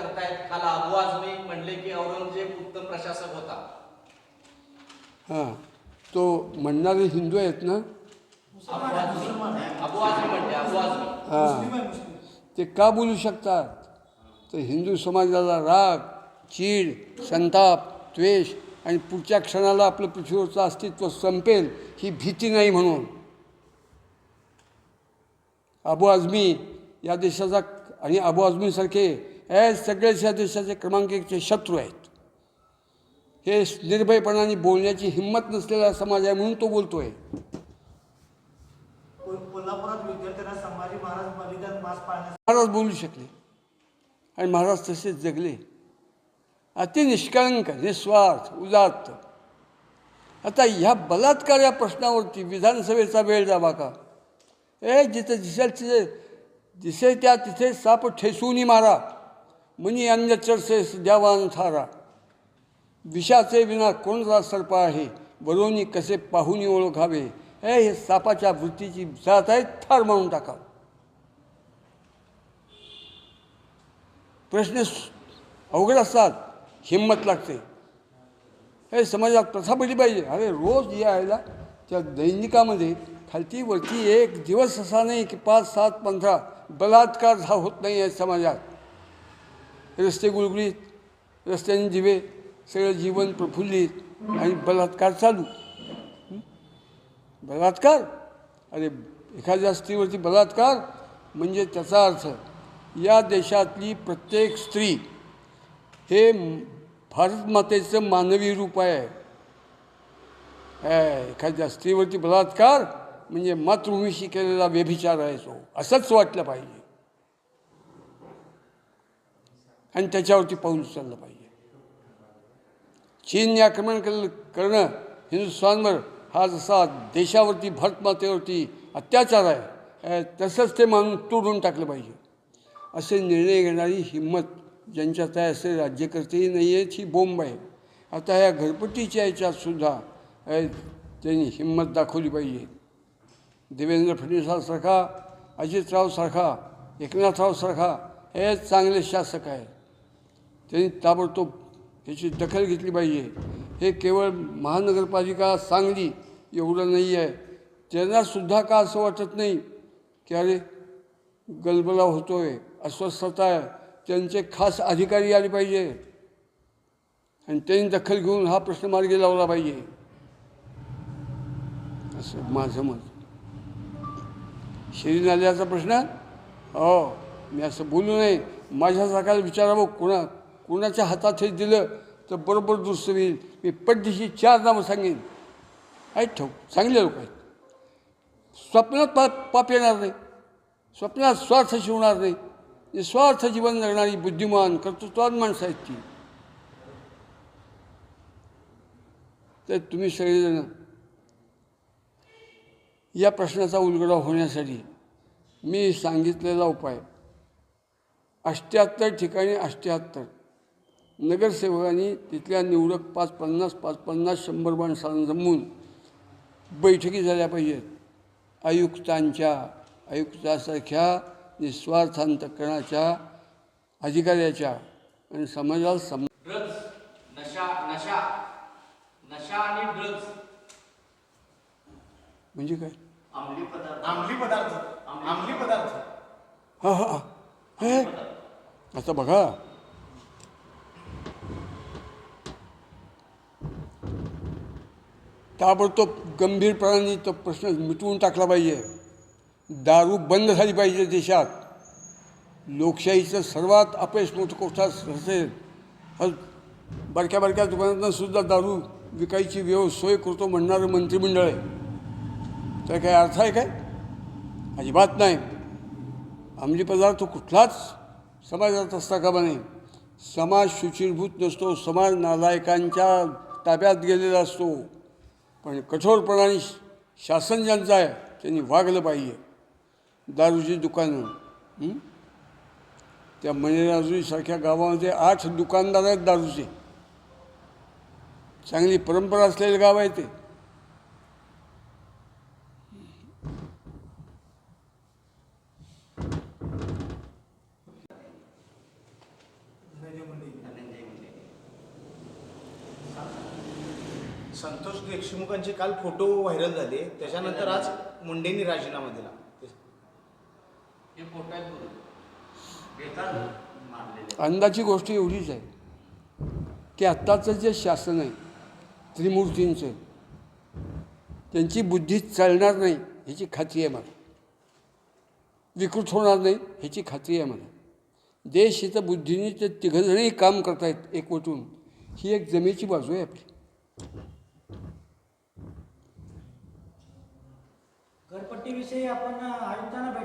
करतायत. अबू आझमी म्हणले की औरंगजेब उत्तम प्रशासक होता. हां. तो म्हणणारे हिंदू आहेत ना? अबू आझमी. अबू आझमी. हां. ते का बोलू शकतात? तर हिंदू समाजाला राग चीड संताप द्वेष आणि पुढच्या क्षणाला आपलं पृथ्वीवरचं अस्तित्व संपेल ही भीती नाही म्हणून. अबू आझमी या देशाचा आणि अबू आझमीसारखे हे सगळेच या देशाचे क्रमांक एकचे शत्रू आहेत. हे निर्भयपणाने बोलण्याची हिंमत नसलेला समाज आहे म्हणून तो बोलतोय. महाराज बोलू शकले. आणि महाराज तसेच जगले. अति निष्कळंक निस्वार्थ उदात्त. आता ह्या बलात्कार या प्रश्नावरती विधानसभेचा वेळ जावा का? ए जिथे दिसेल तिथे दिसे त्या तिथे साप ठेसूनी मारा. मनी अन्य चर्चेस द्यावान थारा. विषाचे विना कोणता सर्प आहे? बरोनी कसे पाहुनी ओळखावे? हे हे सापाच्या वृत्तीची जात आहे थार मारून टाका. प्रश्न अवघड असतात हिंमत लागते. हे समाजात प्रथा पडली पाहिजे. अरे रोज यायला त्या दैनिकामध्ये खालती वरती एक दिवस असा नाही की पाच सात पंधरा बलात्कार झा होत नाही आहे समाजात. रस्ते गुळगुळीत रस्त्याने दिवे सगळं जीवन प्रफुल्लित आणि बलात्कार चालू. बलात्कार? अरे एखाद्या स्त्रीवरती बलात्कार? म्हणजे त्याचा अर्थ या देशातली प्रत्येक स्त्री हे भारत मातेचं मानवी रूप आहे. एखाद्या स्त्रीवरती बलात्कार म्हणजे मातृभूमीशी केलेला व्यभिचार आहे तो. असंच वाटलं पाहिजे. आणि त्याच्यावरती पाऊल उचललं पाहिजे. चीनने आक्रमण केलं करणं हिंदुस्थानवर हा जसा देशावरती भारतमातेवरती अत्याचार आहे तसंच ते मानून तोडून टाकलं पाहिजे. असे निर्णय घेणारी हिंमत ज्यांच्यात आहे असे राज्यकर्तेही नाही आहेत ही बोंब आहे. आता ह्या घरपट्टीच्या याच्यातसुद्धा त्यांनी हिंमत दाखवली पाहिजे. देवेंद्र फडणवीसांसारखा अजितरावसारखा एकनाथरावसारखा हे चांगले शासक आहेत. त्यांनी ताबडतोब याची दखल घेतली पाहिजे. हे केवळ महानगरपालिका सांगली एवढं नाही आहे. त्यांनासुद्धा का असं वाटत नाही की अरे गलबला होतो आहे अस्वस्थता आहे. त्यांचे खास अधिकारी आले पाहिजे. आणि त्यांनी दखल घेऊन हा प्रश्न मार्गी लावला पाहिजे. असं माझं मत. शिरी नाल्याचा प्रश्न? हो मी असं बोलू नये. माझ्यासारख्याला विचारावं कोणा कुणाच्या हातात हे दिलं तर बरोबर दुरुस्त होईल. मी पड्डीशी चार नावं सांगेन. ऐक ठेव चांगले लोक आहेत. स्वप्नात पा पाप येणार नाही. स्वप्नात स्वार्थ शिवणार नाही. निस्वार्थ जीवन जगणारी बुद्धिमान कर्तृत्वान माणसं आहेत ती. तर तुम्ही सगळेजण या प्रश्नाचा उलगडा होण्यासाठी मी सांगितलेला उपाय. अष्ट्याहत्तर ठिकाणी अष्ट्याहत्तर. नगरसेवकांनी तिथल्या निवडक पाच पन्नास पाच पन्नास शंभर माणसांना जमवून बैठकी झाल्या पाहिजेत. आयुक्तांच्या आयुक्तासारख्या निस्वार्थ अंतकरणाच्या अधिकाऱ्याच्या आणि समाजाला सम ड्रग्ज नशा नशा नशा आणि ड्रग्ज म्हणजे काय? अंमली पदार्थ. अंमली पदार्थ. अंमली पदार्थ. हा हा हे. आता बघा. ताबडतोब गंभीरपणाने तो प्रश्न मिटवून टाकला पाहिजे. दारू बंद झाली पाहिजे देशात. लोकशाहीचं सर्वात अपयश मोठं कोठा असेल. आज बारक्या बारक्या दुकानातनं सुद्धा दारू विकायची व्यव सोय करतो म्हणणारं मंत्रिमंडळ आहे. तर काय अर्थ आहे काय? अजिबात नाही. अंमली पदार्थ कुठलाच समाजात असता कामा नाही समाज शुचिरभूत नसतो समाज नालायकांच्या ताब्यात गेलेला असतो. पण कठोरपणाने शासन ज्यांचं आहे त्यांनी वागलं पाहिजे. दारूची दुकानं त्या मणिराजुरीसारख्या गावामध्ये आठ दुकानदार आहेत दारूचे. चांगली परंपरा असलेलं गाव आहे ते. संतोष देशमुखांचे काल फोटो व्हायरल झाले. त्याच्यानंतर आज मुंडेंनी राजीनामा दिला. हे फोटो आहेत बघ. बेकार मारलेले. अंदाची गोष्ट एवढीच आहे की आत्ताचं जे शासन आहे त्रिमूर्तींचं त्यांची बुद्धी चालणार नाही ह्याची खात्री आहे मला. विकृत होणार नाही ह्याची खात्री आहे मला. देश इथं बुद्धीने ते तिघंजणही काम करतायत एकवटून. ही एक जमेची बाजू आहे आपली. प्रगतीविषयी आपण आयुक्तांना भेट